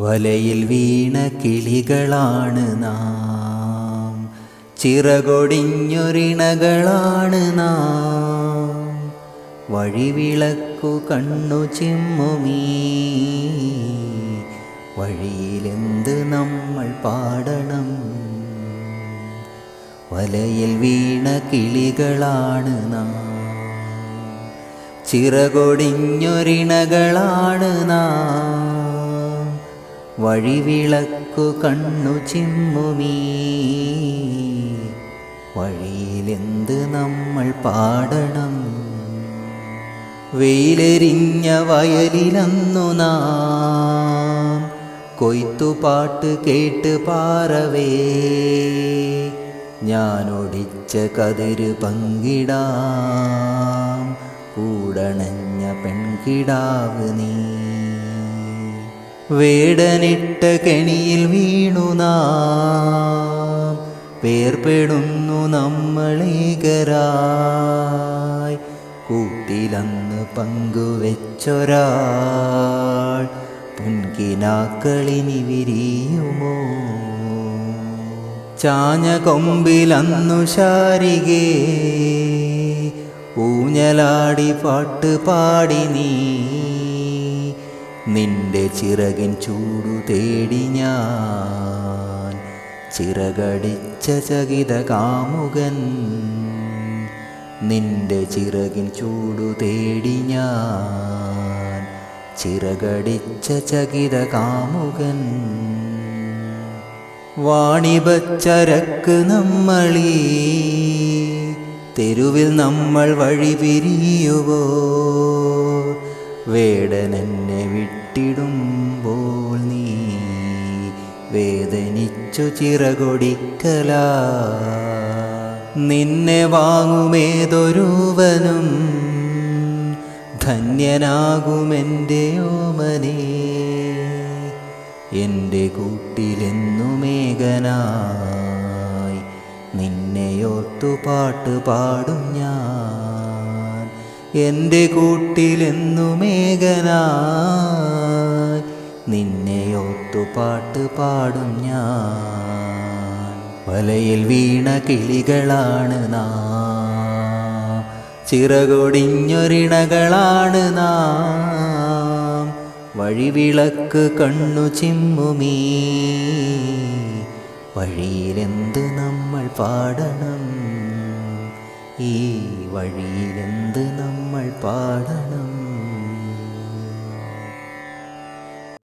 വലയിൽ വീണ കിളികളാണ് നാം. ചിറകൊടിഞ്ഞൊരിണകളാണ് നാം. വഴിവിളക്കു കണ്ണു ചിമ്മുമീ. വഴിയിലെന്ത് നമ്മൾ പാടണം? വലയിൽ വീണ കിളികളാണ് നാം. ചിറകൊടിഞ്ഞൊരിണകളാണ് നാം. വഴിവിളക്കു കണ്ണു ചിമ്മുമീ. വഴിയിലെന്ത് നമ്മൾ പാടണം? വെയിലെരിഞ്ഞ വയലിലന്നു നാം. കൊയ്ത്തുപാട്ട് കേട്ട് പാറവേ. ഞാനൊടിച്ച കതിര് പങ്കിടാം. കൂടണഞ്ഞ പെൺകിടാവ് നീ. വേടനിട്ട കെണിയിൽ വീണു നാം. നമ്മളേകരായി കൂട്ടിലന്ന് പങ്കുവെച്ചൊരാൾ പുൻകിനാക്കളിനി വിരിയുമോ? ചാഞ്ഞ കൊമ്പിലന്നു ശാരികേ. ഊഞ്ഞലാടി പാട്ട് പാടി നീ. നിന്റെ ചിറകിൻ ചൂടു തേടി ഞാൻ ചിറകടിച്ച ചകിത കാമുകൻ. നിന്റെ ചിറകിൻ ചൂടു തേടി ഞാൻ ചിറകടിച്ച ചകിത കാമുകൻ. വാണിപച്ചരക്ക് നമ്മളീ തെരുവിൽ നമ്മൾ വഴി പിരിയുവോ? വേടനെന്നെ വിട്ടിടുമ്പോൾ നീ വേദനിച്ചു ചിറകൊടിക്കല. നിന്നെ വാങ്ങുമേതൊരുവനും ധന്യനാകുമെന്റെ ഓമനേ. എന്റെ കൂട്ടിലെന്നുമേകനായി നിന്നെയോർത്തു പാട്ട് പാടും ഞാൻ. എന്റെ കൂട്ടിലെന്നു കൂട്ടിലെന്നുമേകനായി നിന്നെയോത്തു പാട്ട് പാടും ഞാൻ. വലയിൽ വീണ കിളികളാണ് നാ. ചിറകൊടിഞ്ഞൊരിണകളാണ് നാം. വഴിവിളക്ക് കണ്ണു ചിമ്മുമീ. വഴിയിലെന്ത് നമ്മൾ പാടണം? ഈ വഴിയിലെന്ത് നമ്മൾ പാടണം?